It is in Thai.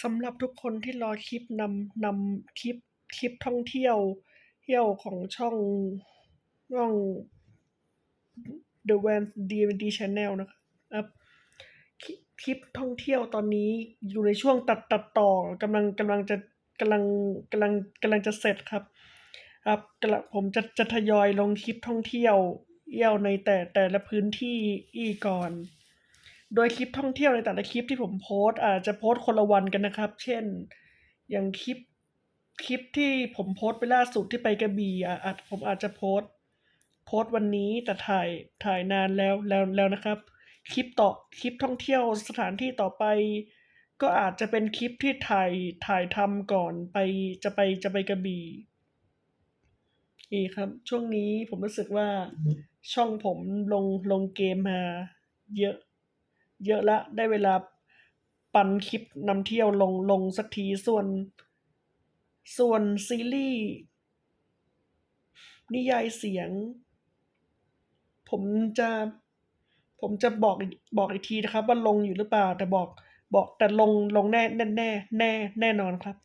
สำหรับทุกคนที่รอคลิปนำนำคลิปคลิปท่องเที่ยว เที่ยวของช่องช่อง The Van DMD Channel นะครับคลิปท่องเที่ยวตอนนี้อยู่ในช่วงตัดตัดต่อกำลังกำลังจะกำลังกำลังกำลังจะเสร็จครับ ครับกำลังผมจะจะทยอยลงคลิปท่องเที่ยวเที่ยวในแต่แต่ละพื้นที่อีกก่อน โดยคลิปท่องเที่ยวในแต่ละคลิปที่ผมโพส์อาจจะโพส์คนละวันกันนะครับ เช่น อย่างคลิปคลิปที่ผมโพส์ไปล่าสุดที่ไปกระบี่อะอาจผมอาจจะโพส์โพส์วันนี้แต่ถ่ายถ่ายนานแล้วแล้วแล้วนะครับ คลิปต่อคลิปท่องเที่ยวสถานที่ต่อไป ก็อาจจะเป็นคลิปที่ถ่ายถ่ายทำก่อนไปจะไปจะไปกระบี่นี่ครับ ช่วงนี้ผมรู้สึกว่าช่องผมลงลงเกมมาเยอะ เยอะละได้เวลาปันคลิปนำเที่ยวลงลงสักทีส่วน ส่วนซีรีส์นิยายเสียง ผมจะผมจะบอกอีกบอกอีกทีนะครับ ว่าลงอยู่หรือเปล่า แต่บอกบอกแต่ลงลงแน่แน่แน่แน่แน่นอนครับ